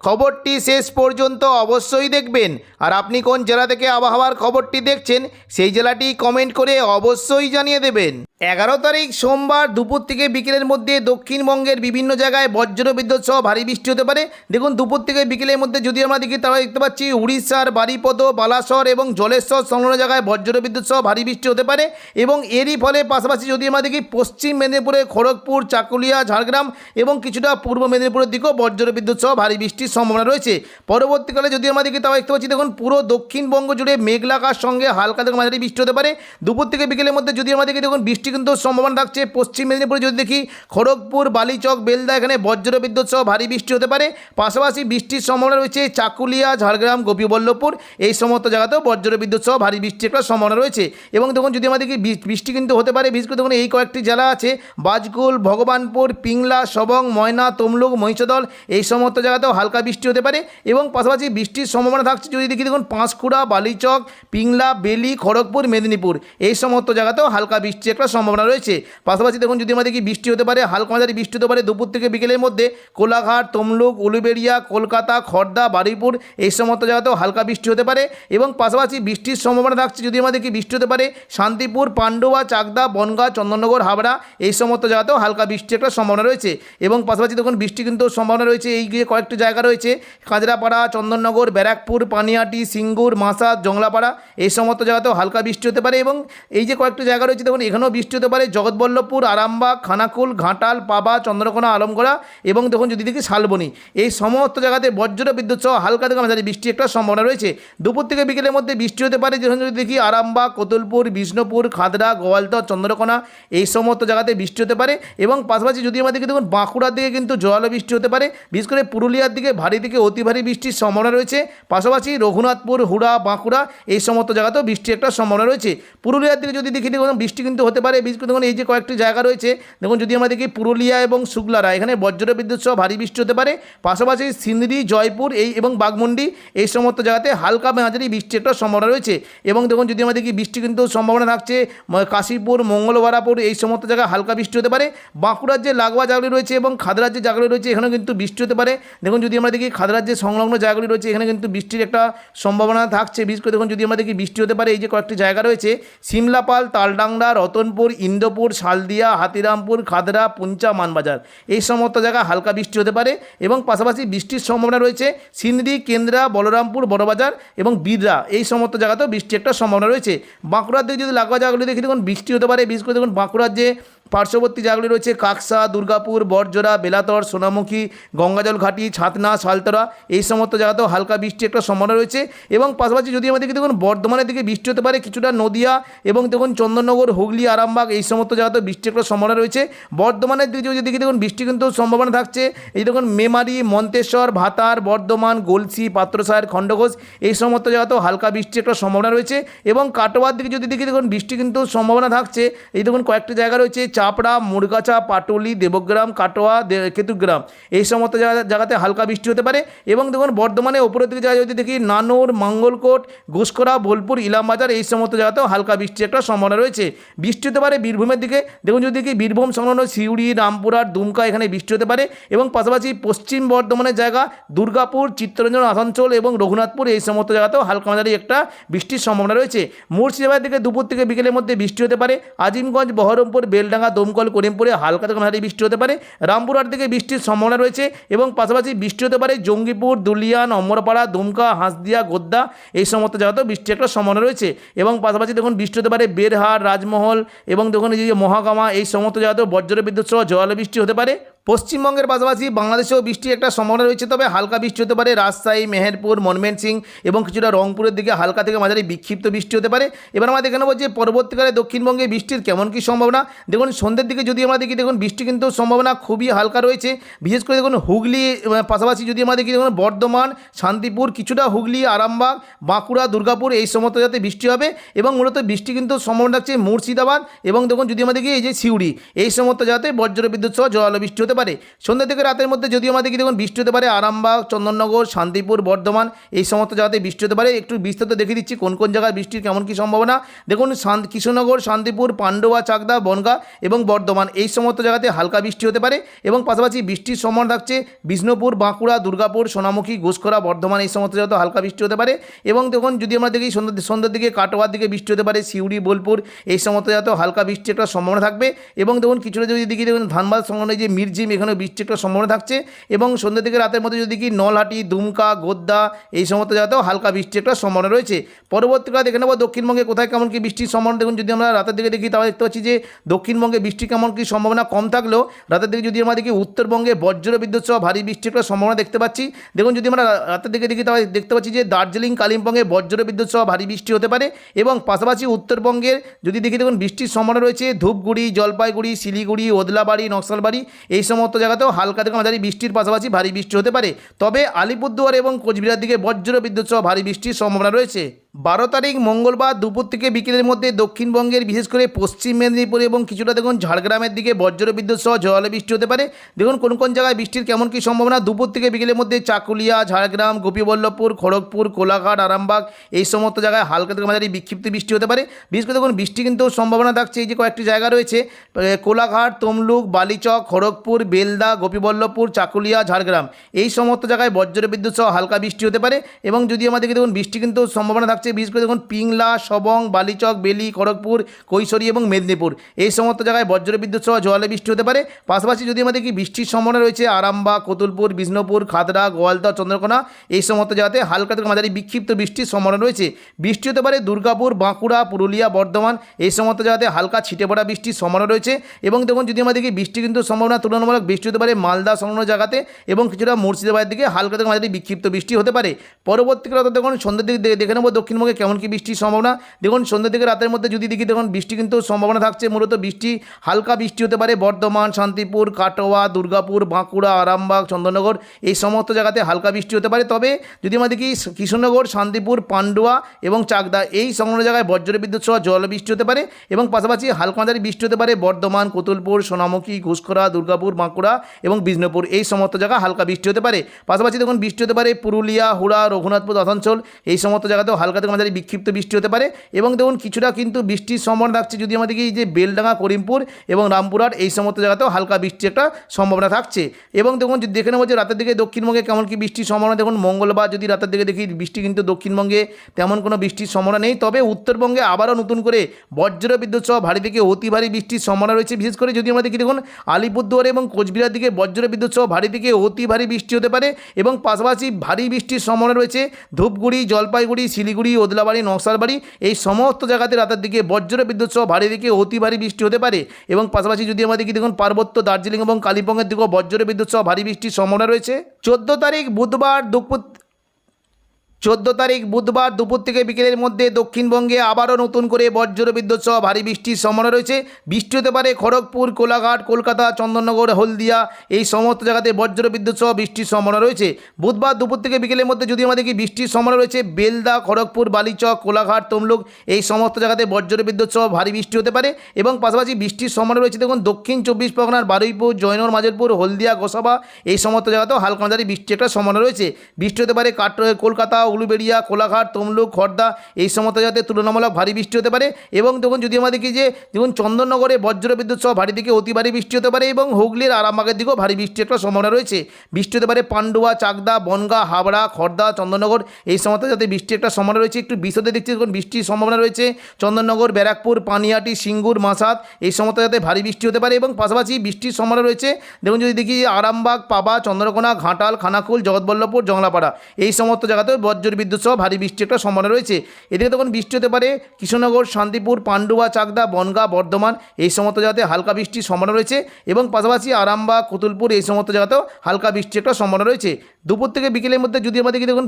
খবরটি শেষ পর্যন্ত অবশ্যই দেখবেন। আর আপনি কোন জেলা থেকে আবহাওয়ার খবরটি দেখছেন, সেই জেলাটি কমেন্ট করে অবশ্যই জানিয়ে দেবেন। এগারো তারিখ সোমবার দুপুর থেকে বিকেলের মধ্যে দক্ষিণবঙ্গের বিভিন্ন জায়গায় বজ্র বিদ্যুৎ সহ ভারী বৃষ্টি হতে পারে। দেখুন, দুপুর থেকে বিকেলের মধ্যে যদি আমরা দেখি, তাহলে দেখতে পাচ্ছি উড়িষ্যার বারিপদ, বালাসর এবং জলেশ্বর সংলগ্ন জায়গায় বজ্র বিদ্যুৎ সহ ভারী বৃষ্টি হতে পারে এবং এরই ফলে পাশাপাশি যদি আমরা দেখি, পশ্চিম মেদিনীপুরে খড়গপুর, চাকুলিয়া, ঝাড়গ্রাম এবং কিছুটা পূর্ব মেদিনীপুরের দিকেও বজ্র বিদ্যুৎ সহ ভারী বৃষ্টির সম্ভাবনা রয়েছে। পরবর্তীকালে যদি দেখি তাহলে দেখতে পাচ্ছি, দেখুন, পুরো দক্ষিণবঙ্গ জুড়ে মেঘলাকার সঙ্গে হালকা থেকে মাঝারি বৃষ্টি হতে পারে। দুপুর থেকে বিকেলের মধ্যে যদি আমরা দেখি, দেখুন, বৃষ্টি কিন্তু সম্ভাবনা থাকছে। পশ্চিম মেদিনীপুরে যদি দেখি, খড়গপুর, বালিচক, বেলদা, এখানে বজ্র বিদ্যুৎ সহ ভারী বৃষ্টি হতে পারে। পাশাপাশি বৃষ্টির সম্ভাবনা রয়েছে চাকুলিয়া, ঝাড়গ্রাম, গোপীবল্লভপুর। এই সমস্ত জায়গাতেও বজ্র বিদ্যুৎ সহ ভারী বৃষ্টির একটা সম্ভাবনা রয়েছে। এবং দেখুন, যদি আমরা দেখি, বৃ- বৃষ্টি কিন্তু হতে পারে। বিশেষ করে দেখুন, এই কয়েকটি জেলা আছে, বাজকুল, ভগবানপুর, পিংলা, সবং, ময়না, তমলুক, মহিষদল, এই সমস্ত জায়গাতেও হালকা বৃষ্টি হতে পারে এবং পাশাপাশি বৃষ্টির সম্ভাবনা থাকছে। যদি দেখি দেখুন পাঁশকুড়া, বালিচক, পিংলা, বেলি, খড়গপুর, মেদিনীপুর। এই সমস্ত জায়গাতেও হালকা বৃষ্টির একটা সম্ভাবনা রয়েছে। পাশাপাশি দেখুন যদি আমরা দেখি বৃষ্টি হতে পারে, হালকা মাঝারি বৃষ্টি হতে পারে দুপুর থেকে বিকেলের মধ্যে, কোলাঘাট, তমলুক, উলুবেড়িয়া, কলকাতা খড়দা বারুইপুর, এই সমস্ত জায়গাতেও হালকা বৃষ্টি হতে পারে এবং পাশাপাশি বৃষ্টির সম্ভাবনা থাকছে যদি আমরা দেখি বৃষ্টি হতে পারে, শান্তিপুর, পান্ডুয়া, চাকদা, বনগাঁ, চন্দননগর, হাবড়া, এই সমস্ত জায়গাতেও হালকা বৃষ্টির একটা সম্ভাবনা রয়েছে। এবং পাশাপাশি দেখুন বৃষ্টি কিন্তু সম্ভাবনা রয়েছে এই গিয়ে কয়েকটি জায়গা রয়েছে। কাজরাপাড়া চন্দননগর, ব্যারাকপুর, পানিয়াটি, সিঙ্গুর মাসা জংলাপাড়া, এই সমস্ত জায়গাতেও হালকা বৃষ্টি হতে পারে এবং এই যে কয়েকটি জায়গা রয়েছে, দেখুন, এখানেও বৃষ্টি হতে পারে। জগৎবল্লভপুর, আরামবাগ, খানাকুল, ঘাটাল, পাবা, চন্দ্রকোনা, আলমগড়া এবং দেখুন, যদি দেখি শালবনি। এই সমস্ত জায়গাতে বজ্র বিদ্যুৎ সহ হালকা থেকে মাঝারি বৃষ্টি একটা সম্ভাবনা রয়েছে। দুপুর থেকে বিকেলের মধ্যে বৃষ্টি হতে পারে। যখন যদি দেখি আরামবাগ, কোতুলপুর, বিষ্ণুপুর খাদড়া গোয়ালতর চন্দ্রকোনা, এই সমস্ত জায়গাতে বৃষ্টি হতে পারে এবং পাশাপাশি যদি আমাদের দেখুন, বাঁকুড়ার দিকে কিন্তু জোরালো বৃষ্টি হতে পারে। বিশেষ করে পুরুলিয়ার দিকে ভারী থেকে অতি ভারী বৃষ্টির সম্ভাবনা রয়েছে। পাশাপাশি রঘুনাথপুর, হুড়া, বাঁকুড়া এই সমস্ত জায়গাতেও বৃষ্টির একটা সম্ভাবনা রয়েছে। পুরুলিয়ার দিকে যদি দেখি, দেখুন, বৃষ্টি কিন্তু হতে পারে। করে, দেখুন, এই যে কয়েকটি জায়গা রয়েছে, দেখুন, যদি আমরা দেখি পুরুলিয়া এবং শুক্লারা, এখানে বজ্র বিদ্যুৎ সহ ভারী বৃষ্টি হতে পারে। পাশাপাশি সিন্দি, জয়পুর এই এবং বাগমুন্ডি এই সমস্ত জায়গাতে হালকা মাঝারি বৃষ্টির একটা সম্ভাবনা রয়েছে। এবং দেখুন, যদি আমরা দেখি, বৃষ্টি কিন্তু সম্ভাবনা থাকছে কাশীপুর, মঙ্গলবারাপুর এই সমস্ত জায়গায় হালকা বৃষ্টি হতে পারে। বাঁকুড়ার যে লাগোয়া জায়গাগুলি রয়েছে এবং খাদরার যে জায়গাগুলি রয়েছে, এখানেও কিন্তু বৃষ্টি হতে পারে। দেখুন, যদি দেখি খাদরার যে সংলগ্ন জায়গাগুলি রয়েছে, এখানে কিন্তু বৃষ্টির একটা সম্ভাবনা থাকছে। বিশেষ করে দেখুন যদি আমরা দেখি বৃষ্টি হতে পারে, এই যে কয়েকটি জায়গা রয়েছে, সিমলাপাল, তালডাংরা, রতনপুর, ইন্দোপুর, শালদিয়া, হাতিরামপুর, খাদরা, পুঞ্চা, মানবাজার। এই সমস্ত জায়গা হালকা বৃষ্টি হতে পারে এবং পাশাপাশি বৃষ্টির সম্ভাবনা রয়েছে সিন্দি, কেন্দ্রা, বলরামপুর, বড়বাজার এবং বিদরা। এই সমস্ত জায়গাতেও বৃষ্টির একটা সম্ভাবনা রয়েছে। বাঁকুড়ার দিকে যদি লাগোয়া জায়গাগুলি দেখি, দেখুন বৃষ্টি হতে পারে। বিশেষ করে দেখুন বাঁকুড়ার যে পার্শ্ববর্তী জায়গাগুলি রয়েছে কাকসা, দুর্গাপুর বরজোড়া বেলাতর, সোনামুখী, গঙ্গাজল ঘাটি, ছাতনা সালতরা এই সমস্ত জায়গাতেও হালকা বৃষ্টি একটা সম্ভাবনা রয়েছে এবং পাশাপাশি যদি আমাদের দেখুন, বর্ধমানের দিকে বৃষ্টি হতে পারে, কিছুটা নদিয়া এবং দেখুন, চন্দননগর, হুগলি, আরামবাগ, এই সমস্ত জায়গাতেও বৃষ্টির একটা সম্ভাবনা রয়েছে। বর্ধমানের দিকে যদি দেখি, দেখুন, বৃষ্টি কিন্তু সম্ভাবনা থাকছে। এই দেখুন, মেমারি, মন্তেশ্বর, ভাতার, বর্ধমান, গলসি পাত্রসায়ের খণ্ডঘোষ, এই সমস্ত জায়গাতেও হালকা বৃষ্টির একটা সম্ভাবনা রয়েছে এবং কাটোয়ার দিকে যদি দেখি, দেখুন, বৃষ্টি কিন্তু সম্ভাবনা থাকছে। এই দেখুন, কয়েকটি জায়গা রয়েছে চাপড়া মুরগাছা পাটুলি, দেবগ্রাম, কাটোয়া কেতুগ্রাম। এই সমস্ত জায়গা, জায়গাতে হালকা বৃষ্টি হতে পারে এবং দেখুন বর্ধমানে ওপরের দিকে জায়গা যদি দেখি নানুর, মঙ্গলকোট ঘুষকরা বোলপুর, ইলামবাজার এই সমস্ত জায়গাতেও হালকা বৃষ্টির একটা সম্ভাবনা রয়েছে। বৃষ্টি হতে পারে বীরভূমের দিকে। দেখুন যদি দেখি বীরভূম, সংলগ্ন সিউড়ি, রামপুরহাট, দুমকা এখানে বৃষ্টি হতে পারে এবং পাশাপাশি পশ্চিম বর্ধমানের জায়গা দুর্গাপুর, চিত্তরঞ্জন, আসানসোল এবং রঘুনাথপুর এই সমস্ত জায়গাতেও হালকা মাঝারি একটা বৃষ্টির সম্ভাবনা রয়েছে। মুর্শিদাবাদ দিকে দুপুর থেকে বিকেলের মধ্যে বৃষ্টি হতে পারে। আজিমগঞ্জ, বহরমপুর, বেলডাঙ্গা দমকল, করিমপুরে হালকা থেকে ভারী বৃষ্টি হতে পারে। রামপুরহাট থেকে বৃষ্টির সম্ভাবনা রয়েছে এবং পাশাপাশি বৃষ্টি হতে পারে জঙ্গিপুর দুলিয়ান অমরপাড়া দুমকা, হাঁসদিয়া গোদ্দা এই সমস্ত জায়গাতেও বৃষ্টির একটা সম্ভাবনা রয়েছে। এবং পাশাপাশি দেখুন বৃষ্টি হতে পারে বেরহাট রাজমহল এবং দেখুন এই যে মহাগামা এই সমস্ত জায়গাতেও বজ্র বিদ্যুৎ সহ জল বৃষ্টি হতে পারে। পশ্চিমবঙ্গের পাশাপাশি বাংলাদেশেও বৃষ্টির একটা সম্ভাবনা রয়েছে, তবে হালকা বৃষ্টি হতে পারে। রাজশাহী, মেহেরপুর ময়মনসিং এবং কিছুটা রংপুরের দিকে হালকা থেকে মাঝারি বিক্ষিপ্ত বৃষ্টি হতে পারে। এবার আমরা দেখে নেব যে পরবর্তীকালে দক্ষিণবঙ্গে বৃষ্টির কেমন কী সম্ভাবনা। দেখুন, সন্ধ্যের দিকে যদি আমরা দেখি, দেখুন, বৃষ্টি কিন্তু সম্ভাবনা খুবই হালকা রয়েছে। বিশেষ করে দেখুন, হুগলি পাশাপাশি যদি আমরা দেখি, দেখুন, বর্ধমান, শান্তিপুর, কিছুটা হুগলি, আরামবাগ, বাঁকুড়া, দুর্গাপুর এই সমস্ত যাতে বৃষ্টি হবে এবং মূলত বৃষ্টি কিন্তু সম্ভাবনা থাকছে মুর্শিদাবাদ এবং দেখুন, যদি আমরা দেখি, এই যে সিউড়ি, এই সমস্ত যাতে বজ্র বিদ্যুৎ সহ জল বৃষ্টি হতে পারে। সন্ধ্যা থেকে রাতের মধ্যে যদিও আমরা দেখি দেখুন, বৃষ্টি হতে পারে, আরামবাগ, চন্দননগর, শান্তিপুর, বর্ধমান, এই সমস্ত জায়গাতে বৃষ্টি হতে পারে। একটু বিস্তারিত দেখে দিচ্ছি কোন কোন জায়গায় বৃষ্টির কেমন কী সম্ভাবনা। দেখুন কৃষ্ণনগর শান্তিপুর, পান্ডুয়া, চাকদা, বনগা এবং বর্ধমান, এই সমস্ত জায়গাতে হালকা বৃষ্টি হতে পারে এবং পাশাপাশি বৃষ্টির সম্ভাবনা থাকছে বিষ্ণুপুর, বাঁকুড়া, দুর্গাপুর, সোনামুখী, ঘুষখরা, বর্ধমান, এই সমস্ত জায়গাতে হালকা বৃষ্টি হতে পারে এবং দেখুন, যদি আমরা দেখি সন্ধ্যা সন্ধ্যার দিকে, কাটোয়ার দিকে বৃষ্টি হতে পারে, সিউড়ি, বোলপুর, এই সমস্ত জায়গাতেও হালকা বৃষ্টির একটা সম্ভাবনা থাকবে এবং দেখুন, কিছুটা যদি দেখি, দেখুন, ধানবাদ সংলগ্ন যে মির্জিম এখানে বৃষ্টির একটা সম্ভাবনা থাকছে এবং সন্ধ্যা থেকে রাতের মধ্যে যদি কি নলহাটি, দুমকা, গোদ্দা এই সমস্ত জায়গাতেও হালকা বৃষ্টির একটা সম্ভাবনা রয়েছে। পরবর্তীকালে দেখে নেব দক্ষিণবঙ্গে কোথায় কেমন কি বৃষ্টির সম্ভাবনা। দেখুন, যদি আমরা রাতের দিকে দেখি তাহলে দেখতে পাচ্ছি যে দক্ষিণবঙ্গে বৃষ্টি কেমন কি সম্ভাবনা কম থাকলেও রাতের দিকে যদি আমরা দেখি উত্তরবঙ্গে বজ্র বিদ্যুৎ সহ ভারী বৃষ্টির একটা সম্ভাবনা দেখতে পাচ্ছি। দেখুন, যদি আমরা রাতের দিকে দেখি তাহলে দেখতে পাচ্ছি যে দার্জিলিং, কালিম্পংয়ে বজ্র বিদ্যুৎ সহ ভারী বৃষ্টি হতে পারে এবং পাশাপাশি উত্তরবঙ্গের যদি দেখি, দেখুন বৃষ্টির সম্ভাবনা রয়েছে ধূপগুড়ি, জলপাইগুড়ি, শিলিগুড়ি, ওদলাবাড়ি, নকশালবাড়ি এই সমস্ত জায়গাতেও হালকা থেকে মাঝারি বৃষ্টির পাশাপাশি ভারী বৃষ্টি হতে পারে। তবে আলিপুরদুয়ার এবং কোচবিহার দিকে বজ্র বিদ্যুৎ সহ ভারী বৃষ্টির সম্ভাবনা রয়েছে। বারো তারিখ মঙ্গলবার দুপুর থেকে বিকেলের মধ্যে দক্ষিণবঙ্গের, বিশেষ করে পশ্চিম মেদিনীপুর এবং কিছুটা দেখুন ঝাড়গ্রামের দিকে বজ্র বিদ্যুৎ সহ জলে বৃষ্টি হতে পারে। দেখুন কোন কোন জায়গায় বৃষ্টির কেমন কী সম্ভাবনা। দুপুর থেকে বিকেলের মধ্যে চাকুলিয়া, ঝাড়গ্রাম, গোপীবল্লভপুর, খড়গপুর, কোলাঘাট, আরামবাগ এই সমস্ত জায়গায় হালকা থেকে মাঝারি বিক্ষিপ্ত বৃষ্টি হতে পারে। বিশেষ করে দেখুন বৃষ্টি কিন্তু সম্ভাবনা থাকছে এই যে কয়েকটি জায়গা রয়েছে। কোলাঘাট, তমলুক, বালিচক, খড়গপুর, বেলদা, গোপীবল্লভপুর, চাকুলিয়া, ঝাড়গ্রাম এই সমস্ত জায়গায় বজ্র বিদ্যুৎ সহ হালকা বৃষ্টি হতে পারে। এবং যদি আমাদেরকে দেখুন বৃষ্টি কিন্তু সম্ভাবনা থাকছে বিশেষ করে দেখুন পিংলা, সবং, বালিচক, বেলি, খড়গপুর, কৈশোরী এবং মেদিনীপুর। এই সমস্ত জায়গায় বজ্র বিদ্যুৎ সহ জলে বৃষ্টি হতে পারে। পাশাপাশি যদি আমাদের কি বৃষ্টির সম্ভাবনা রয়েছে, আরামবাগ, কতুলপুর, বিষ্ণুপুর, খাদরা গোয়ালদা চন্দ্রকোনা, এই সমস্ত জায়গাতে হালকা থেকে মাঝারি বিক্ষিপ্ত বৃষ্টির সম্ভাবনা রয়েছে। বৃষ্টি হতে পারে দুর্গাপুর, বাঁকুড়া, পুরুলিয়া, বর্ধমান, এই সমস্ত জায়গাতে হালকা ছিটে পড়া বৃষ্টির সম্ভাবনা রয়েছে। এবং দেখুন যদি আমাদের কি বৃষ্টি কিন্তু সম্ভাবনা তুলনামূলক বৃষ্টি হতে পারে মালদা, সংলগ্ন জায়গাতে এবং কিছুটা মুর্শিদাবাদের দিকে হালকা থেকে মাঝারি বিক্ষিপ্ত বৃষ্টি হতে পারে। পরবর্তীকালে দেখুন, সন্ধ্যের দিকে দেখে নেব দক্ষিণবঙ্গে কেমন কি বৃষ্টির সম্ভাবনা? দেখুন সন্ধ্যের থেকে রাতের মধ্যে যদি দেখি, দেখুন, বৃষ্টি কিন্তু সম্ভাবনা থাকছে। মূলত বৃষ্টি, হালকা বৃষ্টি হতে পারে বর্ধমান, শান্তিপুর, কাটোয়া, দুর্গাপুর, বাঁকুড়া, আরামবাগ, চন্দননগর। এই সমস্ত জায়গাতে হালকা বৃষ্টি হতে পারে। তবে যদি আমরা দেখি কৃষ্ণনগর শান্তিপুর, পান্ডুয়া এবং চাকদা, এই সংলগ্ন জায়গায় বজ্র বিদ্যুৎ সহ জল বৃষ্টি হতে পারে এবং পাশাপাশি হালকা মাঝারি বৃষ্টি হতে পারে বর্ধমান, কতুলপুর, সোনামুখী ঘুষখরা দুর্গাপুর, বাঁকুড়া এবং বিষ্ণুপুর। এই সমস্ত জায়গা হালকা বৃষ্টি হতে পারে। পাশাপাশি দেখুন, বৃষ্টি হতে পারে পুরুলিয়া, হুড়া, রঘুনাথপুর, আসানসোল। এই সমস্ত জায়গাতেও হালকা থেকে মাঝারি বিক্ষিপ্ত বৃষ্টি হতে পারে এবং দেখুন কিছুটা কিন্তু বৃষ্টির সম্ভাবনা থাকছে যদি আমাদেরকে এই যে বেলডাঙ্গা, করিমপুর এবং রামপুরহাট এই সমস্ত জায়গাতেও হালকা বৃষ্টির একটা সম্ভাবনা থাকছে। এবং দেখুন যদি দেখে নেব যে রাতের দিকে দক্ষিণবঙ্গে কেমন কি বৃষ্টির সম্ভাবনা, দেখুন মঙ্গলবার যদি রাতের দিকে দেখি বৃষ্টি কিন্তু দক্ষিণবঙ্গে তেমন কোনো বৃষ্টির সম্ভাবনা নেই। তবে উত্তরবঙ্গে আবারও নতুন করে বজ্র বিদ্যুৎ সহ ভারী থেকে অতি ভারী বৃষ্টির সম্ভাবনা রয়েছে। বিশেষ করে যদি আমরা দেখি দেখুন আলিপুরদুয়ার এবং কোচবিহার দিকে বজ্র বিদ্যুৎ সহ ভারী থেকে অতি ভারী বৃষ্টি হতে পারে এবং পাশাপাশি ভারী বৃষ্টির সম্ভাবনা রয়েছে। ধূপগুড়ি, জলপাইগুড়ি, শিলিগুড়ি ওদলাবাড়ি, নকশালবাড়ি এই সমস্ত জায়গাতে রাতের দিকে বজ্র বিদ্যুৎ সহ ভারী দিকে অতি ভারী বৃষ্টি হতে পারে। এবং পাশাপাশি যদি আমাদের দেখি দেখুন, পার্বত্য দার্জিলিং এবং কালিম্পংয়ের দিকেও বজ্র বিদ্যুৎ সহ ভারী বৃষ্টির সম্ভাবনা রয়েছে। চোদ্দ তারিখ বুধবার দুপুর চোদ্দ তারিখ বুধবার দুপুর থেকে বিকেলের মধ্যে দক্ষিণবঙ্গে আবারও নতুন করে বজ্র বিদ্যুৎ সহ ভারী বৃষ্টির সম্ভাবনা রয়েছে। বৃষ্টি হতে পারে খড়গপুর, কোলাঘাট, কলকাতা, চন্দননগর, হলদিয়া, এই সমস্ত জায়গাতে বজ্র বিদ্যুৎ সহ বৃষ্টির সম্ভাবনা রয়েছে। বুধবার দুপুর থেকে বিকেলের মধ্যে যদি আমাদের কি বৃষ্টির সম্ভাবনা রয়েছে, বেলদা, খড়গপুর, বালিচক, কোলাঘাট, তমলুক, এই সমস্ত জায়গাতে বজ্র বিদ্যুৎ সহ ভারী বৃষ্টি হতে পারে এবং পাশাপাশি বৃষ্টির সম্ভাবনা রয়েছে। দেখুন, দক্ষিণ চব্বিশ পরগনার বারুইপুর, জয়নগর মাঝেরপুর হলদিয়া, গোসাবা, এই সমস্ত জায়গাতেও হালকা মাঝারি বৃষ্টি একটা সম্ভাবনা রয়েছে। বৃষ্টি হতে পারে কাট কলকাতা উলুবেড়িয়া, কোলাঘাট, তমলুক খড়দা এই সমস্ত জায়গাতে তুলনামূলক ভারী বৃষ্টি হতে পারে এবং দেখুন যদি আমরা দেখি যে দেখুন চন্দননগরে বজ্র বিদ্যুৎ সহ ভারী থেকে অতি ভারী বৃষ্টি হতে পারে এবং হুগলির আরামবাগের দিকেও ভারী বৃষ্টির একটা সম্ভাবনা রয়েছে। বৃষ্টি হতে পারে পান্ডুয়া, চাকদা, বনগা, হাবড়া খড়দা চন্দননগর এই সমস্ত যাতে বৃষ্টির একটা সম্ভাবনা রয়েছে। একটু বিশদে দেখছি দেখুন বৃষ্টির সম্ভাবনা রয়েছে। চন্দননগর, ব্যারাকপুর, পানিয়াটি, সিঙ্গুর মাসাদ এই সমস্ত যাতে ভারী বৃষ্টি হতে পারে এবং পাশাপাশি বৃষ্টির সম্ভাবনা রয়েছে। দেখুন যদি দেখি আরামবাগ, পাবা, চন্দ্রকোনা, ঘাটাল, খানাকুল, জগৎবল্লভপুর, জংলাপাড়া এই সমস্ত জায়গাতেও বজ্র বিদ্যুৎ সহ ভারী বৃষ্টি একটা সম্ভাবনা রয়েছে। এদিকে তখন বৃষ্টি হতে পারে কৃষ্ণনগর, শান্তিপুর পান্ডুয়া চাকদা, বনগা, বর্ধমান এই সমস্ত জায়গাতে হালকা বৃষ্টির সম্ভাবনা রয়েছে এবং পাশাপাশি আরামবা কুতুলপুর এই সমস্ত জায়গাতেও হালকা বৃষ্টি একটা সম্ভাবনা রয়েছে। দুপুর থেকে বিকেলের মধ্যে যদি আমাদের দেখুন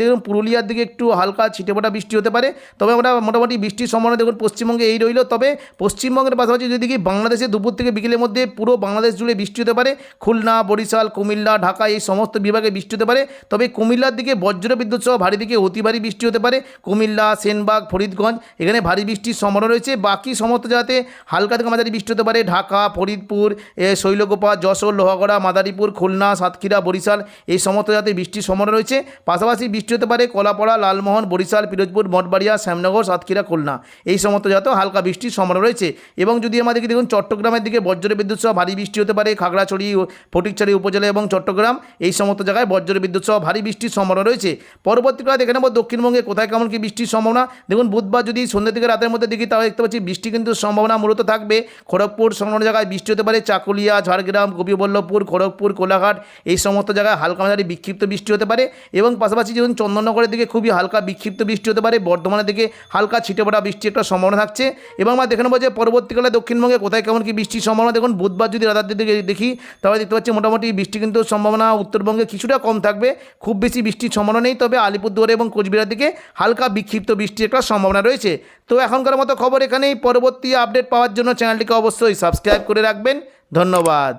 দেখুন পুরুলিয়ার দিকে একটু হালকা ছিটেফোঁটা বৃষ্টি হতে পারে তবে আমরা মোটামুটি বৃষ্টির সম্ভাবনা দেখুন পশ্চিমবঙ্গে এই রইল। তবে পশ্চিমবঙ্গের পাশাপাশি যদি দেখি বাংলাদেশে দুপুর থেকে বিকেলের মধ্যে পুরো বাংলাদেশ জুড়ে বৃষ্টি হতে পারে খুলনা বরিশাল কুমিল্লা ঢাকা এই সমস্ত বিভাগে বৃষ্টি হতে পারে। তবে কুমিল্লার দিকে বজ্র বিদ্যুৎ সহ ভারী দিকে অতি ভারী বৃষ্টি হতে পারে কুমিল্লা সেনবাগ ফরিদগঞ্জ এখানে ভারী বৃষ্টির সম্ভাবনা রয়েছে। বাকি সমস্ত জায়গাতে হালকা থেকে মাঝারি বৃষ্টি হতে পারে ঢাকা ফরিদপুর এ, শৈলকুপা যশোর লোহাগড়া মাদারীপুর খুলনা সাতক্ষীরা বরিশাল এই সমস্ত জায়গাতে বৃষ্টির সম্ভাবনা রয়েছে। পাশাপাশি বৃষ্টি হতে পারে কলাপাড়া, লালমোহন, বরিশাল, পিরোজপুর মঠবাড়িয়া শ্যামনগর, সাতক্ষীরা, খুলনা। এই সমস্ত জায়গাতেও হালকা বৃষ্টির সম্ভাবনা রয়েছে। এবং যদি আমাদেরকে দেখুন, চট্টগ্রামের দিকে বজ্র বিদ্যুৎ সহ ভারী বৃষ্টি হতে পারে খাগড়াছড়ি ফটিকছড়ি উপজেলা এবং চট্টগ্রাম। এই সমস্ত জায়গায় বজ্র বিদ্যুৎ সহ ভারী বৃষ্টির সম্ভাবনা রয়েছে। পরবর্তীকালে দেখে নেব দক্ষিণবঙ্গে কোথায় কেমন কি বৃষ্টির সম্ভাবনা। দেখুন, বুধবার যদি সন্ধ্যা থেকে রাতের মধ্যে দেখি, তাহলে দেখতে পাচ্ছি বৃষ্টি কিন্তু সম্ভাবনা মূলত থাকবে। খড়গপুর সংলগ্ন জায়গায় বৃষ্টি হতে পারে, চাকুলিয়া, ঝাড়গ্রাম, গোপীবল্লভপুর, খড়গপুর, কোলাঘাট। এই সমস্ত জায়গায় হালকা মাঝারি বিক্ষিপ্ত বৃষ্টি হতে পারে এবং পাশাপাশি যেমন চন্দননগরের দিকে খুবই হালকা বিক্ষিপ্ত বৃষ্টি হতে পারে, বর্ধমানের দিকে হালকা ছিটে ছিটেপড়া বৃষ্টি একটা সম্ভাবনা থাকছে। এবং আমরা দেখে নেব যে পরবর্তীকালে দক্ষিণবঙ্গে কোথায় কেমন কি বৃষ্টির সম্ভাবনা। দেখুন, বুধবার যদি রাতের দিকে দেখি, তাহলে দেখতে পাচ্ছি মোটামুটি বৃষ্টি কিন্তু সম্ভাবনা উত্তরবঙ্গে কিছুটা কম থাকবে। খুব বেশি বৃষ্টির সম্ভাবনা নেই, তবে আলিপুরদুয়ার এবং কোচবিহার দিকে হালকা বিক্ষিপ্ত বৃষ্টির একটা সম্ভাবনা রয়েছে। তো এখনকার মতো খবর এখানেই, পরবর্তী আপডেট পাওয়ার জন্য চ্যানেলটিকে অবশ্যই সাবস্ক্রাইব করে রাখবেন। ধন্যবাদ।